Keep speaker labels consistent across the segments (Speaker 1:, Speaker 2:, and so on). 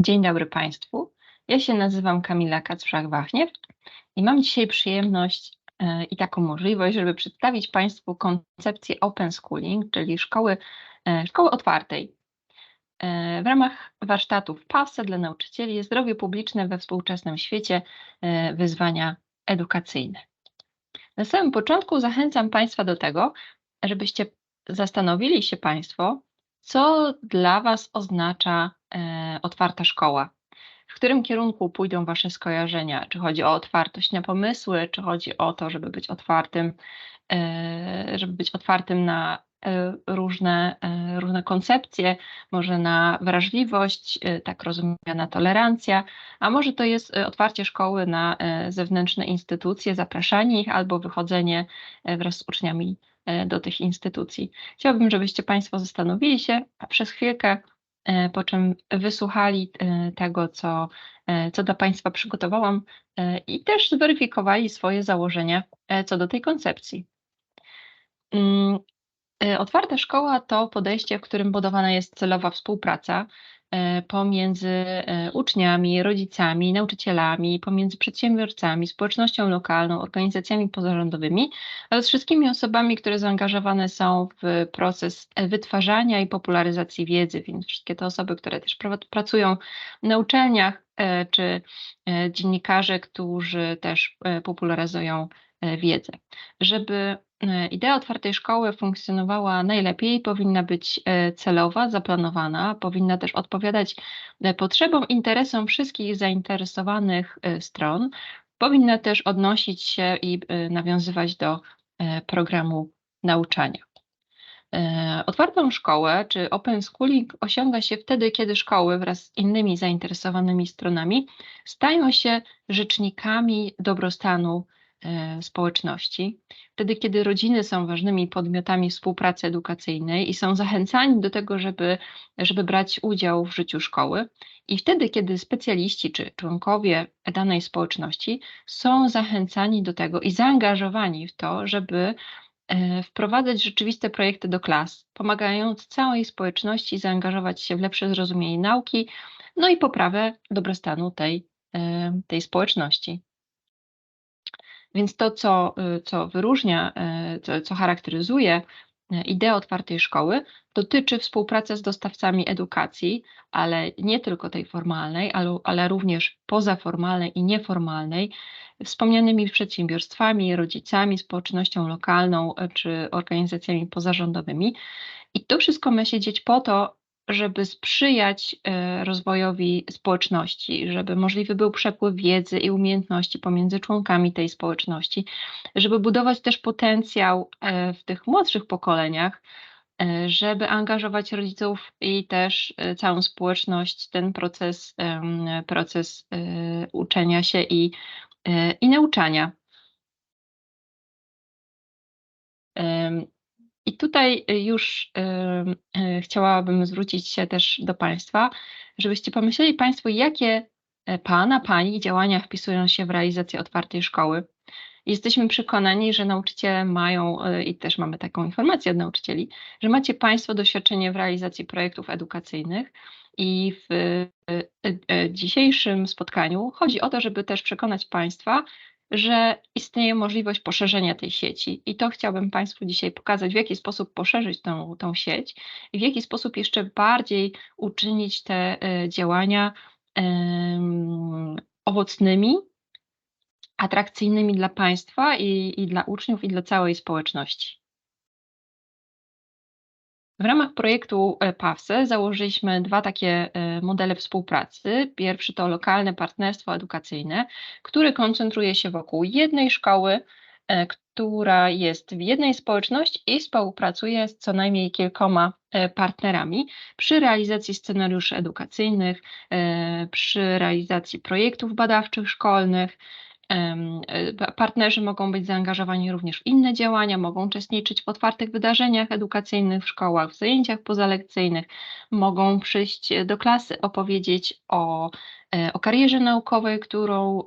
Speaker 1: Dzień dobry Państwu. Ja się nazywam Kamila Kacprzak-Wachniew i mam dzisiaj przyjemność e, i taką możliwość, żeby przedstawić Państwu koncepcję Open Schooling, czyli szkoły, e, szkoły otwartej. E, w ramach warsztatów PASE dla nauczycieli zdrowie publiczne we współczesnym świecie wyzwania edukacyjne. Na samym początku zachęcam Państwa do tego, żebyście zastanowili się Państwo, co dla Was oznacza e, otwarta szkoła? W którym kierunku pójdą Wasze skojarzenia? Czy chodzi o otwartość na pomysły, czy chodzi o to, żeby być otwartym, e, żeby być otwartym na e, różne, e, różne koncepcje, może na wrażliwość, e, tak rozumiana tolerancja, a może to jest e, otwarcie szkoły na zewnętrzne instytucje, zapraszanie ich albo wychodzenie wraz z uczniami do tych instytucji. Chciałabym, żebyście Państwo zastanowili się przez chwilkę, e, po czym wysłuchali e, tego, co, co dla Państwa przygotowałam i też zweryfikowali swoje założenia co do tej koncepcji. Mm, otwarta szkoła to podejście, w którym budowana jest celowa współpraca E, pomiędzy e, uczniami, rodzicami, nauczycielami, pomiędzy przedsiębiorcami, społecznością lokalną, organizacjami pozarządowymi oraz wszystkimi osobami, które zaangażowane są w proces e, wytwarzania i popularyzacji wiedzy, więc wszystkie te osoby, które też pracują na uczelniach, czy dziennikarze, którzy też popularyzują wiedzę. Żeby E, idea otwartej szkoły funkcjonowała najlepiej, powinna być e, celowa, zaplanowana, powinna też odpowiadać e, potrzebom, interesom wszystkich zainteresowanych stron, powinna też odnosić się i nawiązywać do programu nauczania. Otwartą szkołę czy open schooling osiąga się wtedy, kiedy szkoły wraz z innymi zainteresowanymi stronami stają się rzecznikami dobrostanu E, społeczności. Wtedy, kiedy rodziny są ważnymi podmiotami współpracy edukacyjnej i są zachęcani do tego, żeby, żeby brać udział w życiu szkoły, i wtedy, kiedy specjaliści czy członkowie danej społeczności są zachęcani do tego i zaangażowani w to, żeby e, wprowadzać rzeczywiste projekty do klas, pomagając całej społeczności zaangażować się w lepsze zrozumienie nauki, no i poprawę dobrostanu tej, e, tej społeczności. Więc to, co, y, co wyróżnia, y, co, co charakteryzuje y, ideę otwartej szkoły, dotyczy współpracy z dostawcami edukacji, ale nie tylko tej formalnej, ale, ale również pozaformalnej i nieformalnej, wspomnianymi przedsiębiorstwami, rodzicami, społecznością lokalną czy organizacjami pozarządowymi. I to wszystko ma się dzieć po to, żeby sprzyjać e, rozwojowi społeczności, żeby możliwy był przepływ wiedzy i umiejętności pomiędzy członkami tej społeczności, żeby budować też potencjał e, w tych młodszych pokoleniach, e, żeby angażować rodziców i też całą społeczność ten proces, proces uczenia się i, i nauczania. I tutaj y, już y, y, chciałabym zwrócić się też do Państwa, żebyście pomyśleli Państwo, jakie e, Pana, Pani działania wpisują się w realizację otwartej szkoły. Jesteśmy przekonani, że nauczyciele mają, e, i też mamy taką informację od nauczycieli, że macie Państwo doświadczenie w realizacji projektów edukacyjnych i w e, dzisiejszym spotkaniu chodzi o to, żeby też przekonać Państwa, że istnieje możliwość poszerzenia tej sieci. I to chciałbym Państwu dzisiaj pokazać, w jaki sposób poszerzyć tą, tą sieć i w jaki sposób jeszcze bardziej uczynić te y, działania owocnymi, atrakcyjnymi dla Państwa i, i dla uczniów, i dla całej społeczności. W ramach projektu e, PAWSE założyliśmy dwa takie e, modele współpracy. Pierwszy to lokalne partnerstwo edukacyjne, które koncentruje się wokół jednej szkoły, e, która jest w jednej społeczności i współpracuje z co najmniej kilkoma partnerami przy realizacji scenariuszy edukacyjnych, przy realizacji projektów badawczych szkolnych, partnerzy mogą być zaangażowani również w inne działania, mogą uczestniczyć w otwartych wydarzeniach edukacyjnych w szkołach, w zajęciach pozalekcyjnych, mogą przyjść do klasy, opowiedzieć o, e, o karierze naukowej, którą,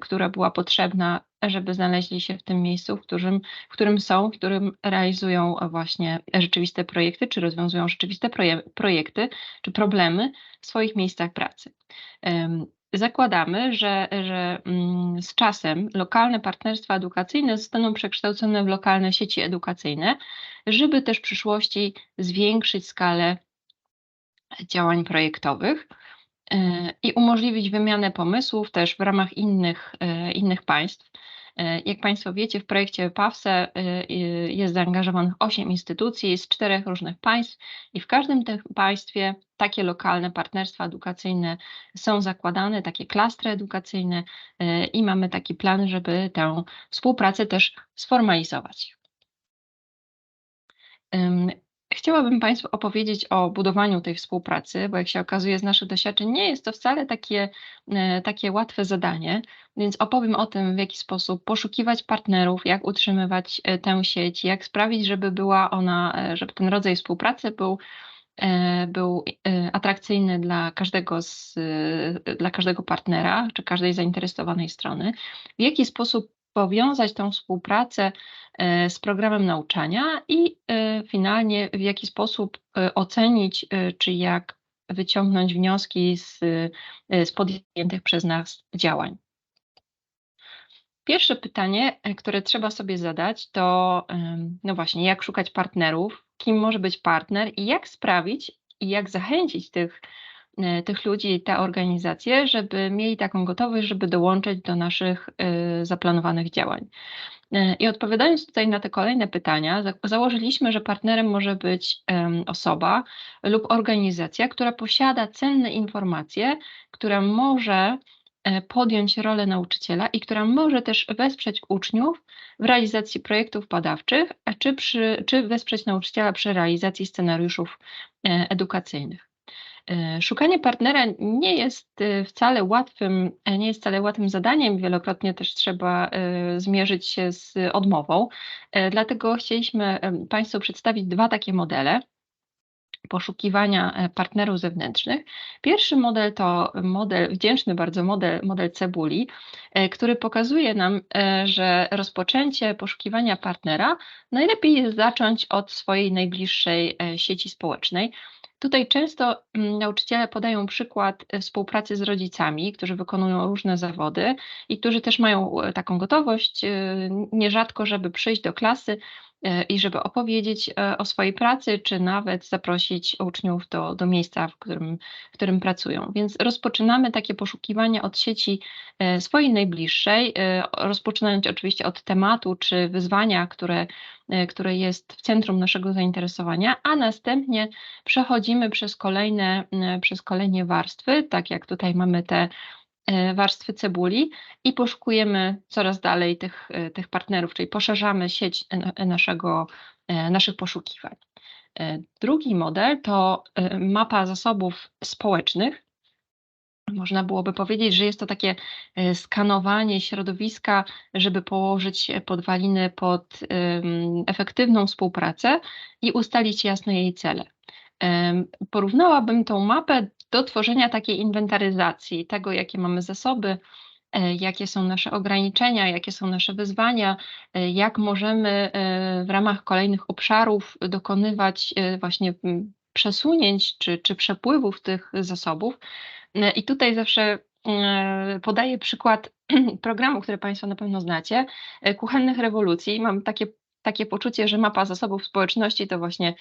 Speaker 1: która była potrzebna żeby znaleźli się w tym miejscu, w którym, w którym są, w którym realizują właśnie rzeczywiste projekty, czy rozwiązują rzeczywiste proje projekty, czy problemy w swoich miejscach pracy. Zakładamy, że, że mm, z czasem lokalne partnerstwa edukacyjne zostaną przekształcone w lokalne sieci edukacyjne, żeby też w przyszłości zwiększyć skalę działań projektowych e, i umożliwić wymianę pomysłów też w ramach innych, e, innych państw. E, jak Państwo wiecie, w projekcie PAWSE jest zaangażowanych 8 instytucji z czterech różnych państw i w każdym tym państwie takie lokalne partnerstwa edukacyjne są zakładane, takie klastry edukacyjne i mamy taki plan, żeby tę współpracę też sformalizować. Chciałabym Państwu opowiedzieć o budowaniu tej współpracy, bo jak się okazuje z naszych doświadczeń, nie jest to wcale takie, e, takie łatwe zadanie, więc opowiem o tym, w jaki sposób poszukiwać partnerów, jak utrzymywać e, tę sieć, jak sprawić, żeby była ona, e, żeby ten rodzaj współpracy był, był atrakcyjny dla każdego, z, dla każdego partnera czy każdej zainteresowanej strony, w jaki sposób powiązać tą współpracę e, z programem nauczania i e, finalnie w jaki sposób e, ocenić, czy jak wyciągnąć wnioski z, z podjętych przez nas działań. Pierwsze pytanie, które trzeba sobie zadać, to no właśnie, jak szukać partnerów, kim może być partner i jak sprawić i jak zachęcić tych tych ludzi, te organizacje, żeby mieli taką gotowość, żeby dołączyć do naszych e, zaplanowanych działań. E, I odpowiadając tutaj na te kolejne pytania, założyliśmy, że partnerem może być osoba lub organizacja, która posiada cenne informacje, która może podjąć rolę nauczyciela i która może też wesprzeć uczniów w realizacji projektów badawczych, czy, przy, czy wesprzeć nauczyciela przy realizacji scenariuszów edukacyjnych. E, szukanie partnera nie jest e, wcale łatwym, e, nie jest wcale łatwym zadaniem. Wielokrotnie też trzeba zmierzyć się z odmową. Dlatego chcieliśmy Państwu przedstawić dwa takie modele poszukiwania partnerów zewnętrznych. Pierwszy model to model, wdzięczny bardzo model, model cebuli, który pokazuje nam, że rozpoczęcie poszukiwania partnera najlepiej jest zacząć od swojej najbliższej sieci społecznej. Tutaj często mm, nauczyciele podają przykład e, współpracy z rodzicami, którzy wykonują różne zawody i którzy też mają e, taką gotowość, e, nierzadko, żeby przyjść do klasy i żeby opowiedzieć o swojej pracy, czy nawet zaprosić uczniów do, do miejsca, w którym, w którym pracują. Więc rozpoczynamy takie poszukiwania od sieci swojej najbliższej, rozpoczynając oczywiście od tematu czy wyzwania, które E, które jest w centrum naszego zainteresowania, a następnie przechodzimy przez kolejne, przez kolejne warstwy, tak jak tutaj mamy te e, warstwy cebuli i poszukujemy coraz dalej tych, e, tych partnerów, czyli poszerzamy sieć naszego, naszych poszukiwań. Drugi model to mapa zasobów społecznych, można byłoby powiedzieć, że jest to takie e, skanowanie środowiska, żeby położyć podwaliny pod efektywną współpracę i ustalić jasne jej cele. Porównałabym tą mapę do tworzenia takiej inwentaryzacji tego, jakie mamy zasoby, e, jakie są nasze ograniczenia, jakie są nasze wyzwania, e, jak możemy w ramach kolejnych obszarów dokonywać właśnie przesunięć czy, czy przepływów tych zasobów, E, I tutaj zawsze e, podaję przykład programu, który Państwo na pewno znacie, e, kuchennych rewolucji. Mam takie takie poczucie, że mapa zasobów społeczności to właśnie,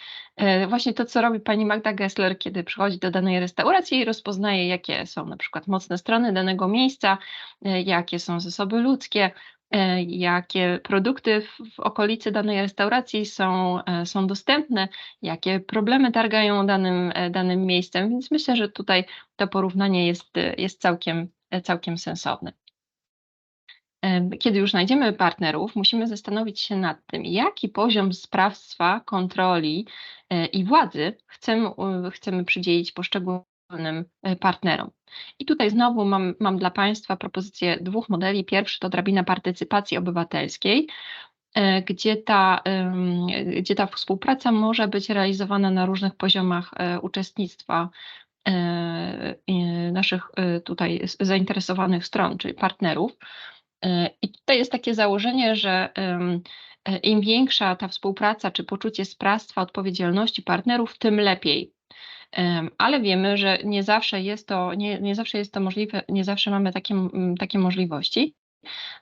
Speaker 1: właśnie to, co robi pani Magda Gessler, kiedy przychodzi do danej restauracji i rozpoznaje, jakie są na przykład mocne strony danego miejsca, jakie są zasoby ludzkie, E, jakie produkty w, okolicy danej restauracji są, e, są dostępne, jakie problemy targają danym, e, danym miejscem, więc myślę, że tutaj to porównanie jest, jest całkiem, całkiem sensowne. Kiedy już znajdziemy partnerów, musimy zastanowić się nad tym, jaki poziom sprawstwa, kontroli i władzy chcemy, chcemy przydzielić poszczególnym E, partnerom. I tutaj znowu mam, mam dla Państwa propozycję dwóch modeli. Pierwszy to drabina partycypacji obywatelskiej, e, gdzie ta, gdzie ta współpraca może być realizowana na różnych poziomach e, uczestnictwa naszych tutaj zainteresowanych stron, czyli partnerów. I tutaj jest takie założenie, że im większa ta współpraca czy poczucie sprawstwa, odpowiedzialności partnerów, tym lepiej ale wiemy, że nie zawsze jest to, nie, nie zawsze jest to możliwe, nie zawsze mamy takie, takie możliwości.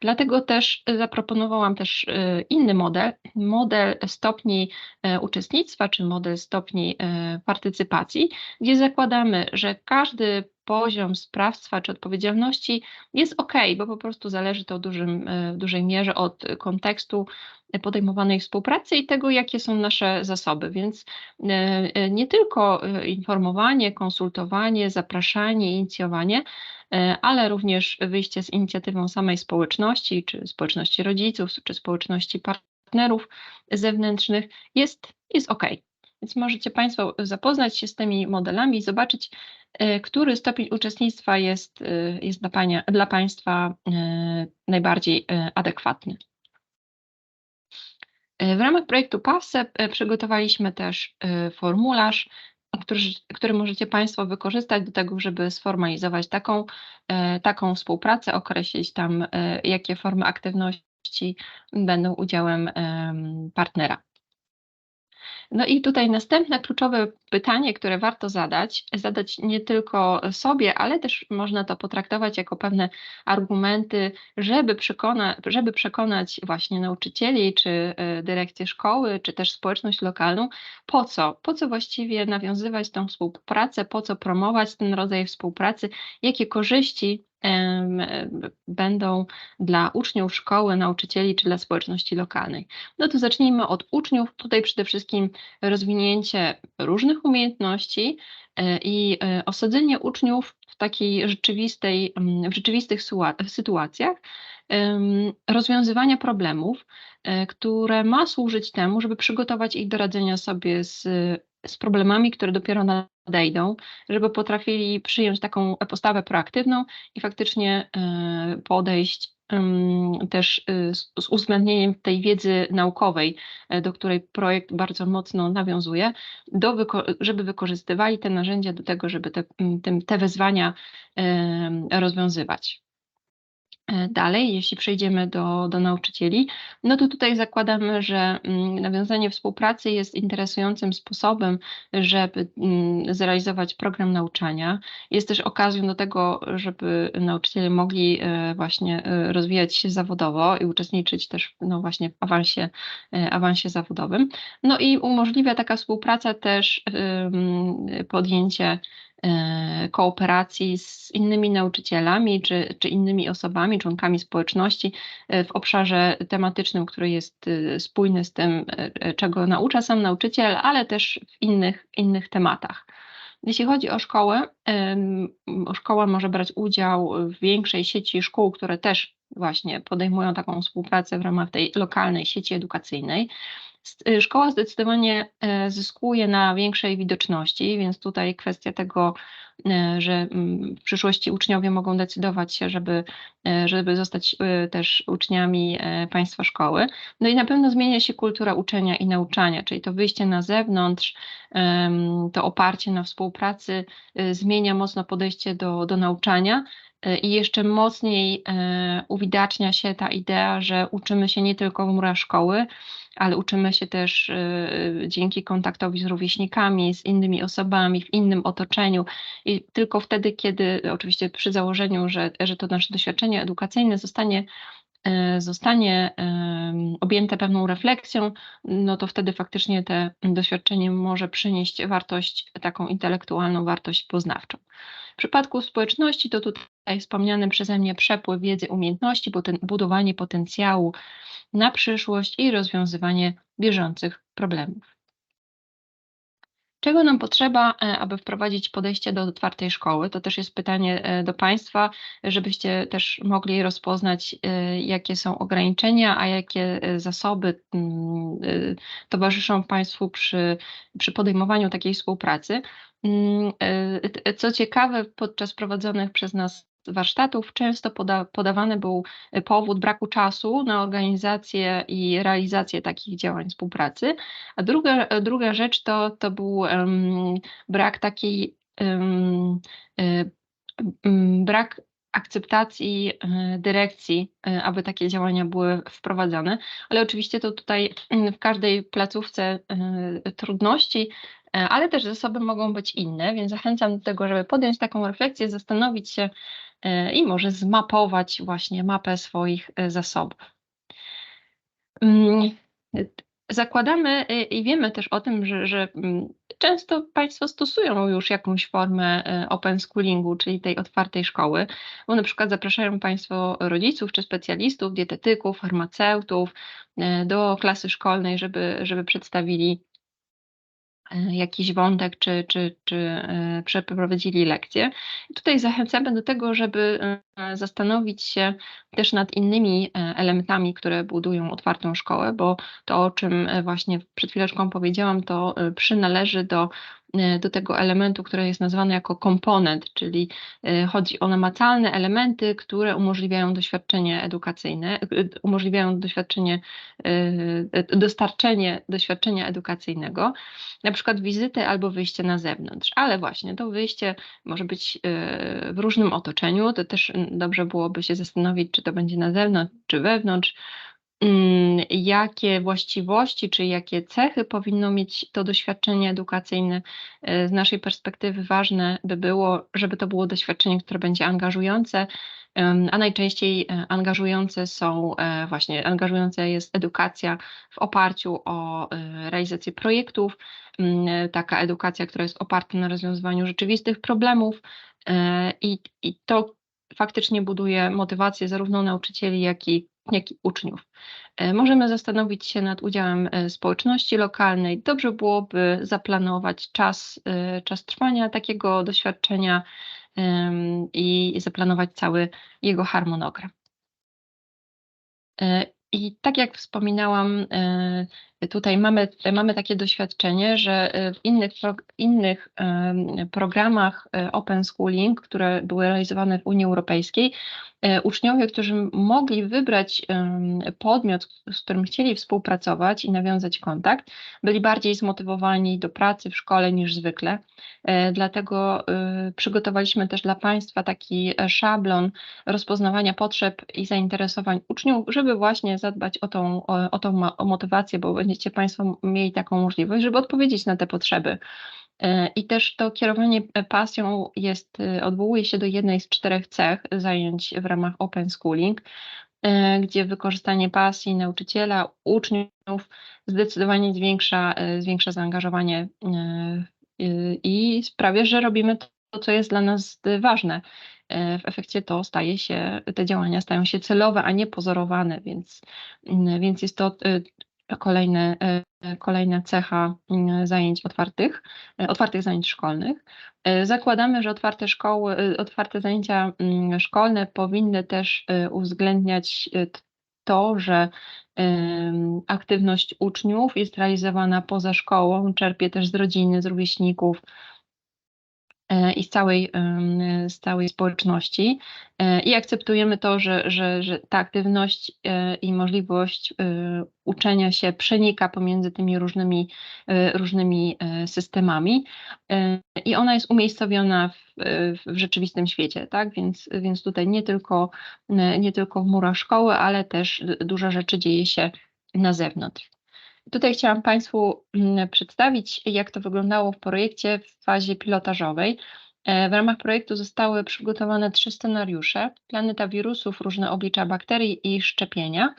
Speaker 1: Dlatego też zaproponowałam też e, inny model, model stopni e, uczestnictwa czy model stopni e, partycypacji, gdzie zakładamy, że każdy poziom sprawstwa czy odpowiedzialności jest ok, bo po prostu zależy to w, dużym, w dużej mierze od kontekstu podejmowanej współpracy i tego, jakie są nasze zasoby. Więc nie tylko informowanie, konsultowanie, zapraszanie, inicjowanie, E, ale również wyjście z inicjatywą samej społeczności, czy społeczności rodziców, czy społeczności partnerów zewnętrznych jest, jest ok. Więc możecie Państwo zapoznać się z tymi modelami i zobaczyć, e, który stopień uczestnictwa jest, e, jest dla, pania, dla Państwa najbardziej adekwatny. W ramach projektu PAWSEP przygotowaliśmy też formularz który, który możecie Państwo wykorzystać do tego, żeby sformalizować taką, e, taką współpracę, określić tam, e, jakie formy aktywności będą udziałem partnera. No i tutaj następne kluczowe pytanie, które warto zadać, zadać nie tylko sobie, ale też można to potraktować jako pewne argumenty, żeby, przekona, żeby przekonać właśnie nauczycieli, czy e, dyrekcję szkoły, czy też społeczność lokalną, po co, po co właściwie nawiązywać tą współpracę, po co promować ten rodzaj współpracy, jakie korzyści będą dla uczniów szkoły, nauczycieli czy dla społeczności lokalnej. No to zacznijmy od uczniów. Tutaj przede wszystkim rozwinięcie różnych umiejętności e, i e, osadzenie uczniów w takiej rzeczywistej, w rzeczywistych sytuacjach rozwiązywania problemów, e, które ma służyć temu, żeby przygotować ich do radzenia sobie z, z problemami, które dopiero nadejdą, żeby potrafili przyjąć taką postawę proaktywną i faktycznie e, podejść też e, z uwzględnieniem tej wiedzy naukowej, do której projekt bardzo mocno nawiązuje, do, żeby wykorzystywali te narzędzia do tego, żeby te, te wyzwania rozwiązywać. E, dalej, jeśli przejdziemy do, do nauczycieli, no to tutaj zakładamy, że mm, nawiązanie współpracy jest interesującym sposobem, żeby mm, zrealizować program nauczania. Jest też okazją do tego, żeby nauczyciele mogli e, właśnie e, rozwijać się zawodowo i uczestniczyć też no właśnie w awansie, awansie zawodowym. No i umożliwia taka współpraca też podjęcie kooperacji z innymi nauczycielami czy, czy innymi osobami, członkami społeczności e, w obszarze tematycznym, który jest e, spójny z tym, czego naucza sam nauczyciel, ale też w innych, innych tematach. Jeśli chodzi o szkołę, szkoła może brać udział w większej sieci szkół, które też właśnie podejmują taką współpracę w ramach tej lokalnej sieci edukacyjnej. Y, szkoła zdecydowanie e, zyskuje na większej widoczności, więc tutaj kwestia tego, e, że mm, w przyszłości uczniowie mogą decydować się, żeby, e, żeby zostać też uczniami państwa szkoły. No i na pewno zmienia się kultura uczenia i nauczania, czyli to wyjście na zewnątrz, to oparcie na współpracy zmienia mocno podejście do, do nauczania. I jeszcze mocniej uwidacznia się ta idea, że uczymy się nie tylko w murach szkoły, ale uczymy się też y, dzięki kontaktowi z rówieśnikami, z innymi osobami, w innym otoczeniu. I tylko wtedy, kiedy oczywiście przy założeniu, że, że to nasze doświadczenie edukacyjne zostanie zostanie objęte pewną refleksją, no to wtedy faktycznie to doświadczenie może przynieść wartość, taką intelektualną wartość poznawczą. W przypadku społeczności to tutaj wspomniany przeze mnie przepływ wiedzy, umiejętności, budowanie potencjału na przyszłość i rozwiązywanie bieżących problemów. Czego nam potrzeba, e, aby wprowadzić podejście do otwartej szkoły? To też jest pytanie e, do Państwa, żebyście też mogli rozpoznać, e, jakie są ograniczenia, a jakie zasoby mm, towarzyszą Państwu przy, przy podejmowaniu takiej współpracy. Mm, co ciekawe, podczas prowadzonych przez nas warsztatów często poda, podawany był powód braku czasu na organizację i realizację takich działań współpracy. A druga, druga rzecz to, to był um, brak takiej um, um, brak akceptacji dyrekcji, aby takie działania były wprowadzane, ale oczywiście to tutaj y, w każdej placówce trudności, ale też zasoby mogą być inne, więc zachęcam do tego, żeby podjąć taką refleksję, zastanowić się i może zmapować właśnie mapę swoich y, zasobów. Mm, Zakładamy y, i wiemy też o tym, że, że mm, często Państwo stosują już jakąś formę open schoolingu, czyli tej otwartej szkoły, bo na przykład zapraszają Państwo rodziców czy specjalistów, dietetyków, farmaceutów do klasy szkolnej, żeby, żeby przedstawili E, jakiś wątek, czy, czy, czy e, przeprowadzili lekcję. Tutaj zachęcamy do tego, żeby e, zastanowić się też nad innymi elementami, które budują otwartą szkołę, bo to, o czym właśnie przed chwileczką powiedziałam, to przynależy do E, do tego elementu, który jest nazwany jako komponent, czyli e, chodzi o namacalne elementy, które umożliwiają doświadczenie edukacyjne, e, umożliwiają doświadczenie, dostarczenie doświadczenia edukacyjnego, na przykład wizytę albo wyjście na zewnątrz, ale właśnie to wyjście może być w różnym otoczeniu, to też dobrze byłoby się zastanowić, czy to będzie na zewnątrz, czy wewnątrz, Mm, jakie właściwości czy jakie cechy powinno mieć to doświadczenie edukacyjne. E, z naszej perspektywy ważne by było, żeby to było doświadczenie, które będzie angażujące, a najczęściej e, angażujące są e, właśnie, angażująca jest edukacja w oparciu o realizację projektów, mm, taka edukacja, która jest oparta na rozwiązywaniu rzeczywistych problemów i, i to faktycznie buduje motywację zarówno nauczycieli, jak i jak i uczniów. E, możemy zastanowić się nad udziałem e, społeczności lokalnej. Dobrze byłoby zaplanować czas, e, czas trwania takiego doświadczenia i zaplanować cały jego harmonogram. I tak jak wspominałam, tutaj mamy, mamy takie doświadczenie, że w innych, innych programach Open Schooling, które były realizowane w Unii Europejskiej, E, uczniowie, którzy mogli wybrać podmiot, z którym chcieli współpracować i nawiązać kontakt, byli bardziej zmotywowani do pracy w szkole niż zwykle. E, dlatego e, przygotowaliśmy też dla Państwa taki szablon rozpoznawania potrzeb i zainteresowań uczniów, żeby właśnie zadbać o tą, o, o tą motywację, bo będziecie Państwo mieli taką możliwość, żeby odpowiedzieć na te potrzeby. E, I też to kierowanie pasją jest, e, odwołuje się do jednej z czterech cech zajęć w ramach Open Schooling, e, gdzie wykorzystanie pasji nauczyciela, uczniów zdecydowanie zwiększa, zwiększa zaangażowanie i sprawia, że robimy to, co jest dla nas ważne. W efekcie to staje się, te działania stają się celowe, a nie pozorowane, więc, więc jest to kolejne, e, kolejna cecha mm, zajęć otwartych, e, otwartych zajęć szkolnych. E, zakładamy, że otwarte szkoły, otwarte zajęcia mm, szkolne powinny też uwzględniać to, że aktywność uczniów jest realizowana poza szkołą, czerpie też z rodziny, z rówieśników, E, i z całej, z całej społeczności e, i akceptujemy to, że, że, że ta aktywność e, i możliwość uczenia się przenika pomiędzy tymi różnymi, różnymi systemami i ona jest umiejscowiona w, w rzeczywistym świecie, tak? Więc, więc tutaj nie tylko, nie tylko w murach szkoły, ale też dużo rzeczy dzieje się na zewnątrz. Tutaj chciałam Państwu mm, przedstawić, jak to wyglądało w projekcie w fazie pilotażowej. E, w ramach projektu zostały przygotowane trzy scenariusze: planeta wirusów, różne oblicza bakterii i szczepienia.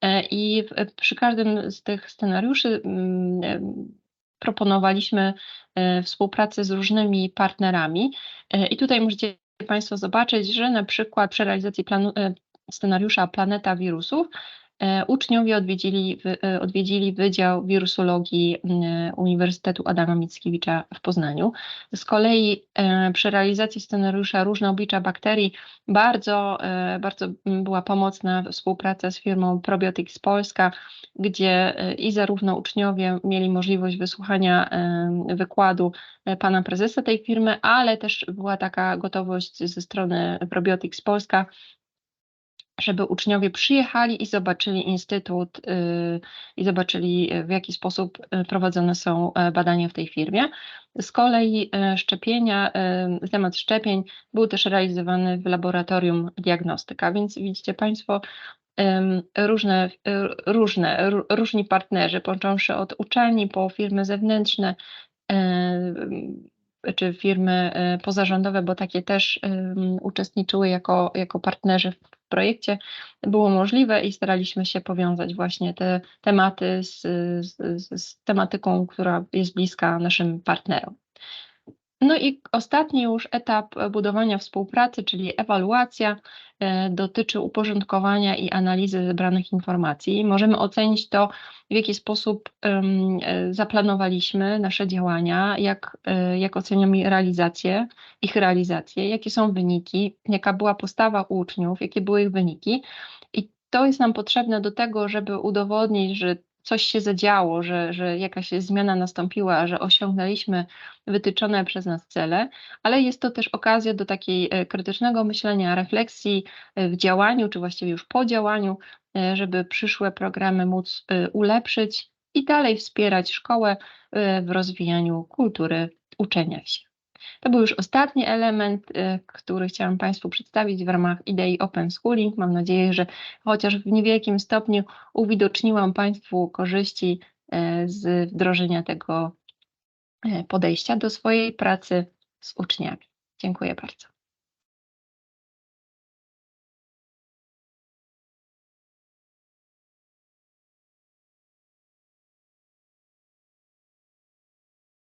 Speaker 1: E, I przy każdym z tych scenariuszy mm, e, proponowaliśmy współpracę z różnymi partnerami. I tutaj możecie Państwo zobaczyć, że na przykład przy realizacji planu, scenariusza Planeta Wirusów uczniowie odwiedzili, e, odwiedzili Wydział Wirusologii Uniwersytetu Adama Mickiewicza w Poznaniu. Z kolei e, przy realizacji scenariusza Różne oblicza bakterii bardzo, bardzo była pomocna współpraca z firmą Probiotics Polska, gdzie i zarówno uczniowie mieli możliwość wysłuchania wykładu pana prezesa tej firmy, ale też była taka gotowość ze strony Probiotics Polska, żeby uczniowie przyjechali i zobaczyli instytut y, i zobaczyli, y, w jaki sposób y, prowadzone są e, badania w tej firmie. Z kolei e, szczepienia, e, temat szczepień był też realizowany w laboratorium diagnostyka, więc widzicie Państwo, różne, różne, ró- różni partnerzy, począwszy od uczelni po firmy zewnętrzne, czy firmy pozarządowe, bo takie też uczestniczyły jako, jako partnerzy w projekcie, było możliwe i staraliśmy się powiązać właśnie te tematy z, z, z, tematyką, która jest bliska naszym partnerom. No i ostatni już etap budowania współpracy, czyli ewaluacja, e, dotyczy uporządkowania i analizy zebranych informacji. Możemy ocenić to, w jaki sposób e, zaplanowaliśmy nasze działania, jak, e, jak oceniamy realizację, ich realizację, jakie są wyniki, jaka była postawa uczniów, jakie były ich wyniki. I to jest nam potrzebne do tego, żeby udowodnić, że coś się zadziało, że, że jakaś zmiana nastąpiła, że osiągnęliśmy wytyczone przez nas cele, ale jest to też okazja do takiej e, krytycznego myślenia, refleksji e, w działaniu, czy właściwie już po działaniu, e, żeby przyszłe programy móc ulepszyć i dalej wspierać szkołę w rozwijaniu kultury uczenia się. To był już ostatni element, e, który chciałam Państwu przedstawić w ramach idei Open Schooling. Mam nadzieję, że chociaż w niewielkim stopniu uwidoczniłam Państwu korzyści e, z wdrożenia tego e, podejścia do swojej pracy z uczniami. Dziękuję bardzo.